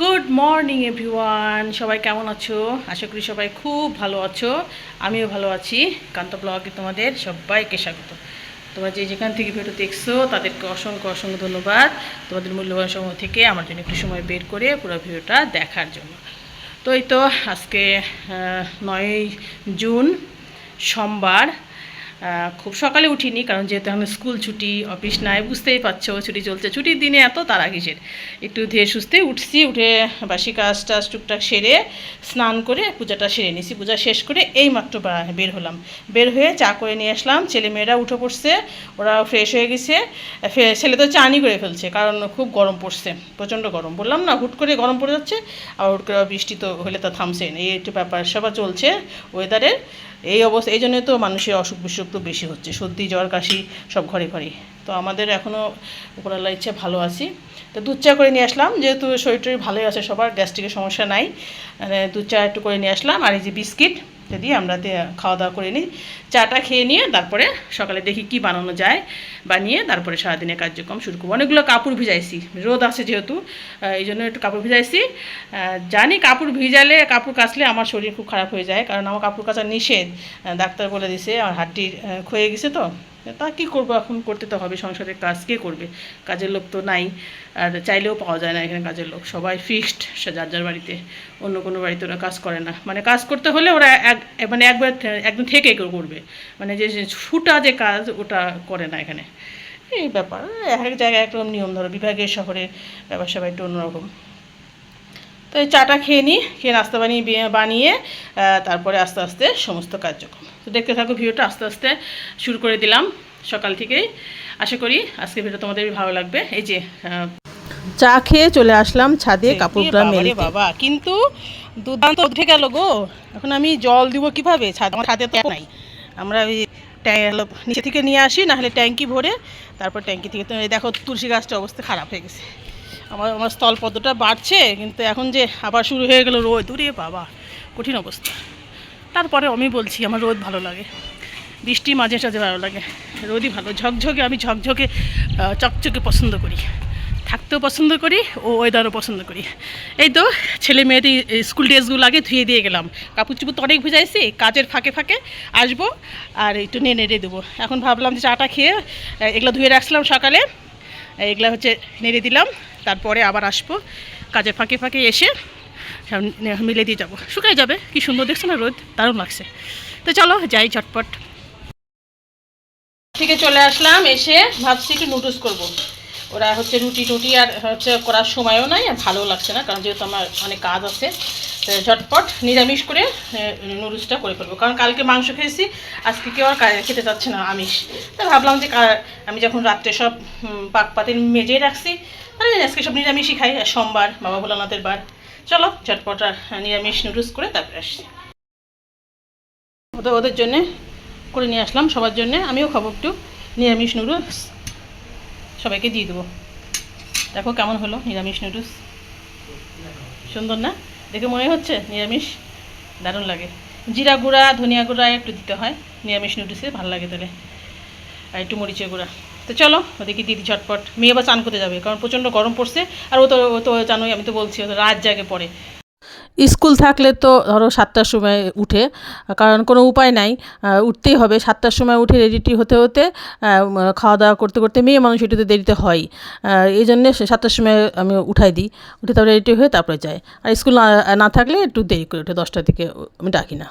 Good morning everyone সবাই কেমন আছো? আশা করি সবাই খুব ভালো আছো। আমিও ভালো আছি। কান্ত ব্লগে তোমাদের সবাইকে স্বাগত। তোমরা যে যেখান থেকে ভিডিও দেখছ, তাদেরকে অসংখ্য অসংখ্য ধন্যবাদ। তোমাদের মূল্যবান সময় থেকে আমার জন্য একটু সময় বের করে পুরো ভিডিওটা দেখার জন্য। তো এই তো আজকে নয়ই জুন, সোমবার। খুব সকালে উঠিনি, কারণ যেহেতু এখন স্কুল ছুটি, অফিস নাই, বুঝতেই পারছ, ছুটি চলছে। ছুটির দিনে এত তারা কিসের? একটু ধীরে সুস্থে উঠছি, উঠে বাসি কাজ টাজ টুকটাক সেরে স্নান করে পূজাটা সেরে নিছি। পূজা শেষ করে এই মাত্র বের হলাম। বের হয়ে চা করে নিয়ে আসলাম। ছেলে মেয়েরা উঠে পড়ছে ওরা ফ্রেশ হয়ে গেছে। ছেলে তো চানি করে ফেলছে, কারণ খুব গরম পড়ছে, প্রচণ্ড গরম। বললাম, না, হুট করে গরম পড়ে যাচ্ছে আর হুট করে বৃষ্টি তো হলে তো থামছে না। এই একটু ব্যাপার, সবার চলছে ওয়েদারের এই অবস্থা, এই জন্য তো মানুষের অসুখ বিসুখ তো বেশি হচ্ছে। সর্দি, জ্বর, কাশি সব ঘরে ঘরে। তো আমাদের এখনও উপরাল্লা ইচ্ছে ভালো আছি। তো দুধ চা করে নিয়ে আসলাম, যেহেতু শরীর ভালোই আছে সবার, গ্যাস্ট্রিকের সমস্যা নাই। মানে দুধ চা একটু করে নিয়ে আসলাম, আর এই যে বিস্কিট। দিয়ে আমরা খাওয়া দাওয়া করে নিই। চাটা খেয়ে নিয়ে তারপরে সকালে দেখি কি বানানো যায়। বানিয়ে তারপরে সারাদিনের কার্যক্রম শুরু করব। অনেকগুলো কাপড় ভিজাইছি। রোদ আছে যেহেতু এই জন্য একটু কাপড় ভিজাইছি। জানি কাপড় ভিজালে কাপড় কাচলে আমার শরীর খুব খারাপ হয়ে যায়। কারণ আমার কাপড় কাচা নিষেধ। ডাক্তার বলে দিছে আমার আহ, ক্ষয়ে গেছে তো। তা কী করব এখন? করতে তো হবে সংসারের কাজ, কে করবে? কাজের লোক তো নাই, আর চাইলেও পাওয়া যায় না এখানে কাজের লোক। সবাই ফিক্সড সে যার যার বাড়িতে, অন্য কোনো বাড়িতে ওরা কাজ করে না। মানে কাজ করতে হলে ওরা এক মানে একবার একদম থেকে করবে। মানে যে ছুটা যে কাজ, ওটা করে না এখানে। এই ব্যাপার এক এক জায়গায় একরকম নিয়ম ধরো, বিভাগের শহরে সবাই একটু অন্যরকম। তো এই চাটা খেয়ে নিই খেয়ে নাস্তা বানিয়ে বানিয়ে তারপরে আস্তে আস্তে সমস্ত কার্যক্রম। তো দেখতে থাকো ভিডিওটা আস্তে আস্তে শুরু করে দিলাম সকাল থেকেই। আশা করি আজকে ভিডিও তোমাদের ভালো লাগবে। এই যে চা খেয়ে চলে আসলাম ছাদে কাপড়টা মেলে বাবা কিন্তু দুর্দান্ত উঠে গেল গো। এখন আমি জল দিব কীভাবে? ছাদ আমার ছাদে তো নাই। আমরা ওই ট্যাঁ- হলো নিচে থেকে নিয়ে আসি নাহলে ট্যাঙ্কি ভরে তারপর ট্যাঙ্কি থেকে তো দেখো তুলসী গাছটা অবস্থা খারাপ হয়ে গেছে। আমার আমার স্থলপদ্মটা বাড়ছে, কিন্তু এখন যে আবার শুরু হয়ে গেল রোদ দূরে বাবা, কঠিন অবস্থা। তারপরে আমি বলছি, আমার রোদ ভালো লাগে, বৃষ্টি মাঝে সাঝে ভালো লাগে, রোদই ভালো। ঝকঝকে, আমি ঝকঝকে চকচকে পছন্দ করি। থাকতেও পছন্দ করি, ও ওয়েদারও পছন্দ করি। এই তো, ছেলে মেয়েদের স্কুল ড্রেসগুলো আগে ধুয়ে দিয়ে গেলাম। কাপড় চুপুর তো অনেক ভেজাইছি, কাজের ফাঁকে ফাঁকে আসব, আর একটু নিয়ে নেড়ে দেবো। এখন ভাবলাম যে চাটা খেয়ে এগুলো ধুয়ে রাখছিলাম সকালে এগুলো হচ্ছে নেড়ে দিলাম। তারপরে আবার আসব। কাজে ফাঁকে ফাঁকে এসে মিলে দিয়ে যাব। শুকাই যাবে, কি সুন্দর দেখছ না রোদ? দারুণ লাগছে। তো চলো, যাই চটপট থেকে চলে আসলাম, এসে ভাবছি একটু নুডলস করব। ওরা হচ্ছে রুটি টুটি আর হচ্ছে করার সময়ও নাই আর ভালোও লাগছে না, কারণ যেহেতু আমার অনেক কাজ আছে ঝটপট নিরামিষ করে নুডলসটা করে ফেলব। কারণ কালকে মাংস খেয়েছি, আজকে কেউ আর খেতে চাচ্ছে না আমিষ। তা ভাবলাম যে আমি যখন রাত্রে সব পাক পাতে মেজে রাখছি, তাহলে আজকে সব নিরামিষই খাই। আর সোমবার, বাবা ভোলানাথের বার। চলো, ঝটপট আর নিরামিষ নুডলস করে তারপরে আসছি। ওদের ওদের জন্যে করে নিয়ে আসলাম, সবার জন্যে। আমিও খাব একটু নিরামিষ নুডলস। সবাইকে দিয়ে দেবো। দেখো কেমন হলো নিরামিষ নুডলস। সুন্দর না? দেখে মনে হচ্ছে নিরামিষ? দারুণ লাগে। জিরা গুঁড়া, ধনিয়া গুঁড়া একটু দিতে হয়। নিরামিষ নুডলসে ভালো লাগে তাহলে। আর একটু মরিচের গুঁড়া। তো চলো, ওদেরকে দিদি ঝটপট। মেয়ে আবার চান করতে যাবে, কারণ প্রচণ্ড গরম পড়ছে। আর ও তো ও তো জানোই, আমি তো বলছি, ও তো রাত জাগে পড়ে। স্কুল থাকলে তো ধরো সাতটার সময় উঠে, কারণ কোনো উপায় নাই। উঠতেই হবে, সাতটার সময় উঠে রেডিটি হতে হতে খাওয়া দাওয়া করতে করতে মেয়ে মানুষ এটুতে দেরিতে হয়। এই জন্যে সাতটার সময় আমি উঠাই দিই, উঠে তারপরে রেডি হয়ে তারপরে যাই আর স্কুল না থাকলে একটু দেরি করে উঠে, দশটার দিকে আমি ডাকি না।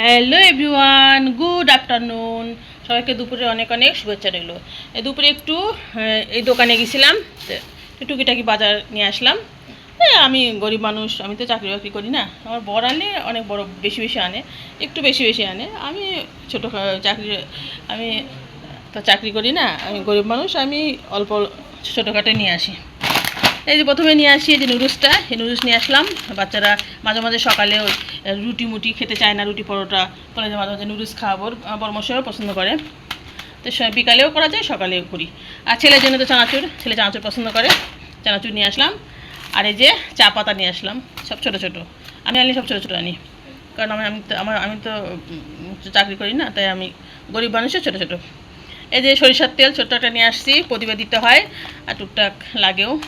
হ্যালো এভরিওয়ান গুড আফটারনুন সবাইকে দুপুরে অনেক অনেক শুভেচ্ছা রইল। দুপুরে একটু এই দোকানে গেছিলাম টুকিটাকি বাজার নিয়ে আসলাম। এই আমি গরিব মানুষ, আমি তো চাকরি বাকরি করি না। আমার বর আনলে অনেক বড়, বেশি বেশি আনে, একটু বেশি বেশি আনে। আমি ছোটো চাকরি, আমি তো চাকরি করি না, আমি গরিব মানুষ, আমি অল্প ছোটোখাটো নিয়ে আসি। এই যে প্রথমে নিয়ে আসি যে নুডলসটা, এই নুডলস নিয়ে আসলাম। বাচ্চারা মাঝে মাঝে সকালে ওই রুটি মুটি খেতে চায় না, রুটি পরোটা কলেজে মাঝে মাঝে নুডলস খাওয়াবো বর্মশাও পছন্দ করে। তো বিকালেও করা যায়, সকালেও করি। আর ছেলের জন্য তো চানাচুর, ছেলে চানাচুর পছন্দ করে, চানাচুর নিয়ে আসলাম। আর এই যে চা পাতা নিয়ে আসলাম, সব ছোটো ছোটো। আমি আনলে সব ছোটো ছোটো আনি। কারণ আমি আমি তো আমার আমি তো চাকরি করি না, তাই আমি গরিব মানুষের ছোটো ছোটো। এই যে সরিষার তেল ছোট্ট একটা নিয়ে আসছি প্রতিবার দিতে হয়, আর টুকটাক লাগেও।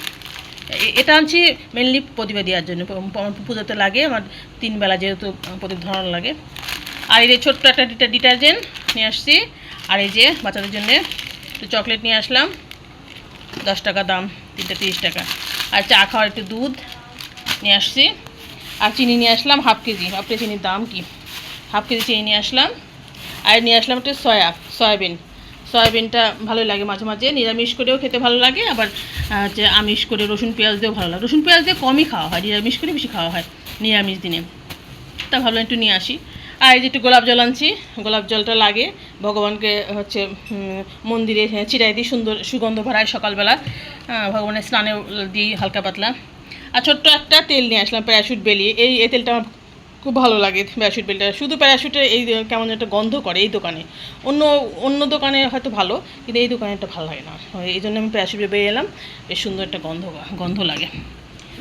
এটা আনছি মেনলি প্রতিভা দেওয়ার জন্য। পুজোতে লাগে, আমার তিনবেলা যেহেতু প্রদীপ ধরানো লাগে। আর এই যে ছোট্ট একটা ডিটা- ডিটারজেন্ট নিয়ে আসছি, আর এই যে বাচ্চাদের জন্যে চকলেট নিয়ে আসলাম। দশ টাকা দাম, তিনটে তিরিশ টাকা। আর চা খাওয়ার একটু দুধ নিয়ে আসছি। আর চিনি নিয়ে আসলাম হাফ কেজি। কেজি চিনির দাম কি? হাফ কেজি চিনি নিয়ে আসলাম। আর নিয়ে আসলাম একটু সয়া, সয়াবিন। সয়াবিনটা ভালোই লাগে মাঝে মাঝে। নিরামিষ করেও খেতে ভালো লাগে, আবার যে আমিষ করে রসুন, পেঁয়াজ দিয়েও ভালো লাগে। রসুন, পেঁয়াজ দিয়ে কমই খাওয়া হয়। নিরামিষ করে বেশি খাওয়া হয় নিরামিষ দিনে। তা ভাবলাম একটু নিয়ে আসি। আর এই যে একটু গোলাপ জল আনছি। গোলাপ জলটা লাগে। ভগবানকে হচ্ছে মন্দিরে হ্যাঁ, চিরাই দিই সুন্দর সুগন্ধ ভরায় সকালবেলা। ভগবানের স্নানে দিই হালকা পাতলা। আর ছোট্ট একটা তেল নিয়ে আসলাম প্যারাশুট বেলি। এই এই তেলটা আমার খুব ভালো লাগে প্যারাশুট বেলটা। শুধু প্যারাশুটে এই কেমন একটা গন্ধ করে এই দোকানে। অন্য অন্য দোকানে হয়তো ভালো কিন্তু এই দোকানে একটা ভালো লাগে না। এই জন্য আমি প্যারাশুট বেরিয়ে এলাম বেশ সুন্দর একটা গন্ধ গন্ধ লাগে।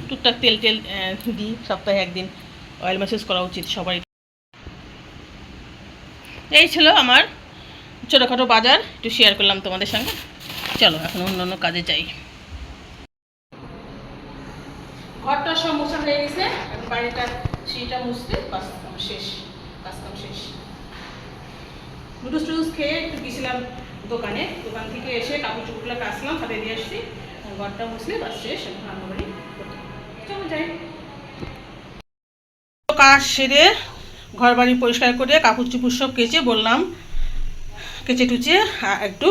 টুকটাক তেল টেল দিই সপ্তাহে একদিন। অয়েল ম্যাসেজ করা উচিত সবাই এই ছিল আমার ছোটোখাটো বাজার, একটু শেয়ার করলাম তোমাদের সঙ্গে। চলো, এখন অন্য অন্য কাজে যাই। ঘরটা সব মোছা হয়ে গেছে সিঁড়িটা মুছতে আমার শেষ, কাজ কাম শেষ। খেয়ে একটু গেছিলাম দোকানে। দোকান থেকে এসে কাপড় দিয়ে আসছি। ঘরটা মুছলে বাস শেষ, এখন রান্নাবাড়ি চলো যাই। কাজ সেরে ঘর বাড়ি পরিষ্কার করে কাপড় চুপড় সব কেচে বললাম কেচে টুচে আহ, একটু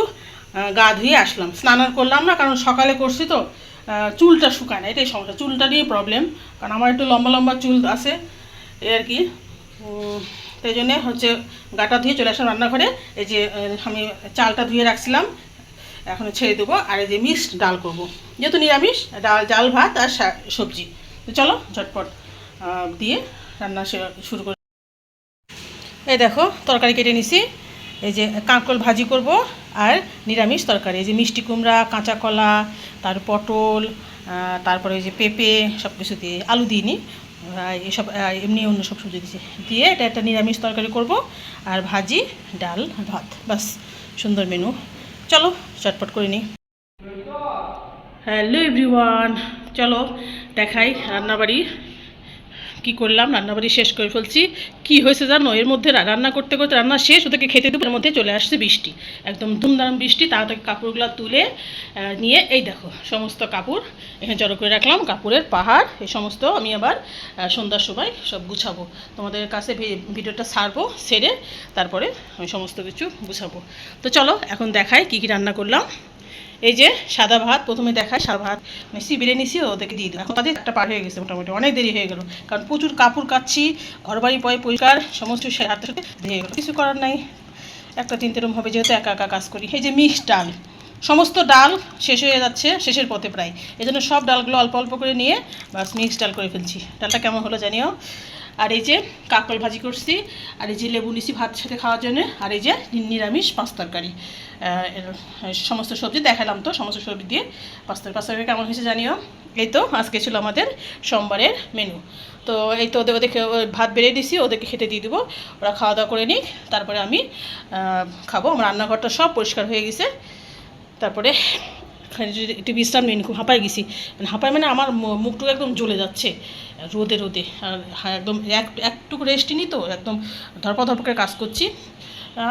গা ধুয়ে আসলাম। স্নান করলাম না কারণ সকালে করছি তো চুলটা শুকায় না এটাই সমস্যা। চুলটা নিয়ে প্রবলেম কারণ আমার একটু লম্বা লম্বা চুল আছে এই আর কি। তাই জন্যে হচ্ছে গাটা ধুয়ে চলে আসলাম রান্নাঘরে। এই যে আমি চালটা ধুয়ে রাখছিলাম এখন ছেড়ে দেবো। আর এই যে মিক্সড ডাল করব। যেহেতু নিরামিষ ডাল ডাল ভাত আর সবজি। তো চলো ঝটপট দিয়ে রান্না শুরু করি। এই দেখো তরকারি কেটে নিছি। এই যে কাঁকরোল ভাজি করব আর নিরামিষ তরকারি, এই যে মিষ্টি কুমড়া, কাঁচা কলা, তার পটল তারপরে ওই যে পেঁপে সব কিছু দিয়ে আলু দিইনি। এসব এমনি অন্য সব সবজি দিয়েছি। দিয়ে এটা একটা নিরামিষ তরকারি করব আর ভাজি ডাল, ভাত বাস সুন্দর মেনু। চলো, চটপট করে নিই। হ্যালো এভরিওয়ান, চলো দেখাই রান্নাবাড়ি। কি করলাম? রান্নাবাড়ি শেষ করে ফেলছি। কি হয়েছে জানো? এর মধ্যে রান্না করতে করতে রান্না শেষ, ওদেরকে খেতে দেবো, এর মধ্যে চলে আসছে বৃষ্টি। একদম ধুমধাম বৃষ্টি, তাড়াতাড়ি কাপড়গুলো তুলে নিয়ে, এই দেখো, সমস্ত কাপড় এখানে জড়ো করে রাখলাম, কাপড়ের পাহাড় এই সমস্ত আমি আবার সন্ধ্যার সময় সব গুছাবো। তোমাদের কাছে ভিডিওটা ছাড়বো, সেরে তারপরে আমি সমস্ত কিছু গুছাবো। তো চলো, এখন দেখাই কি কি রান্না করলাম। এই যে সাদা ভাত, প্রথমে দেখায় সাদা ভাত। মানে সিবিলে নিছি, ওদেরকে দিয়ে দিই এখন তাদের একটা পার হয়ে গেছে মোটামুটি, অনেক দেরি হয়ে গেল। কারণ প্রচুর কাপড় কাচ্ছি, ঘরবাড়ি পয় পরিষ্কার, সমস্ত হাতে সাথে হয়ে গেলো। কিছু করার নাই। একটা তিনটে রুম হবে, যেহেতু একা একা কাজ করি। এই যে মিক্স ডাল, সমস্ত ডাল শেষ হয়ে যাচ্ছে, শেষের পথে প্রায়। এই জন্য সব ডালগুলো অল্প অল্প করে নিয়ে বাস মিক্স ডাল করে ফেলছি। ডালটা কেমন হলো জানিও? আর এই যে কাকল ভাজি করছি, আর এই যে লেবু নিছি ভাত সাথে খাওয়ার জন্য, আর এই যে নিরামিষ পাঁচ তরকারি। সমস্ত সবজি দেখালাম তো, সমস্ত সবজি দিয়ে। পাঁচ তরকারি পাঁচ তরকারি কেমন হয়েছে জানিও? এই তো, আজকে ছিল আমাদের সোমবারের মেনু তো এই তো ওদের ওদেরকে ভাত বেড়ে দিছি, ওদেরকে খেতে দিয়ে দেবো। ওরা খাওয়া দাওয়া করে নিক, তারপরে আমি খাব। আমার রান্নাঘরটা সব পরিষ্কার হয়ে গেছে। তারপরে একটু বিশ্রাম নিন খুব হাঁপায় গেছি। মানে হাঁপায় মানে আমার মুখটুকু একদম জ্বলে যাচ্ছে, রোদে রোদে। আর হ্যাঁ একদম এক একটুকু রেস্ট নি তো, একদম ধরপা ধরপকের কাজ করছি।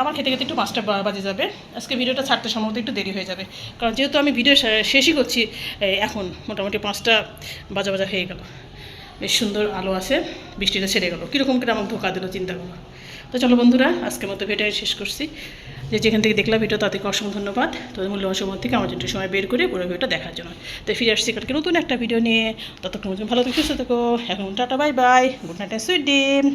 আমার খেতে খেতে একটু পাঁচটা বাজে যাবে। আজকে ভিডিওটা ছাড়তে সম্ভবত একটু দেরি হয়ে যাবে। কারণ যেহেতু আমি ভিডিও শেষই করছি এখন মোটামুটি পাঁচটা বাজা বাজা হয়ে গেল। বেশ সুন্দর আলো আছে বৃষ্টিটা ছেড়ে গেলো। কীরকম করে আমাকে ধোকা দিল, চিন্তা করো। তো চলো বন্ধুরা, আজকের মতো ভিডিও শেষ করছি। যে যেখান থেকে দেখলাম ভিডিও তাদেরকে অসংখ্য ধন্যবাদ। তোদের মূল্যবান সময় থেকে আমার জন্য সময় বের করে পুরো ভিডিওটা দেখার জন্য। তো ফিরে আসছি কালকে নতুন একটা ভিডিও নিয়ে। ততক্ষণ ভালো থেকে, সুস্থ থেকো। এখন tata bye bye good night sweet dream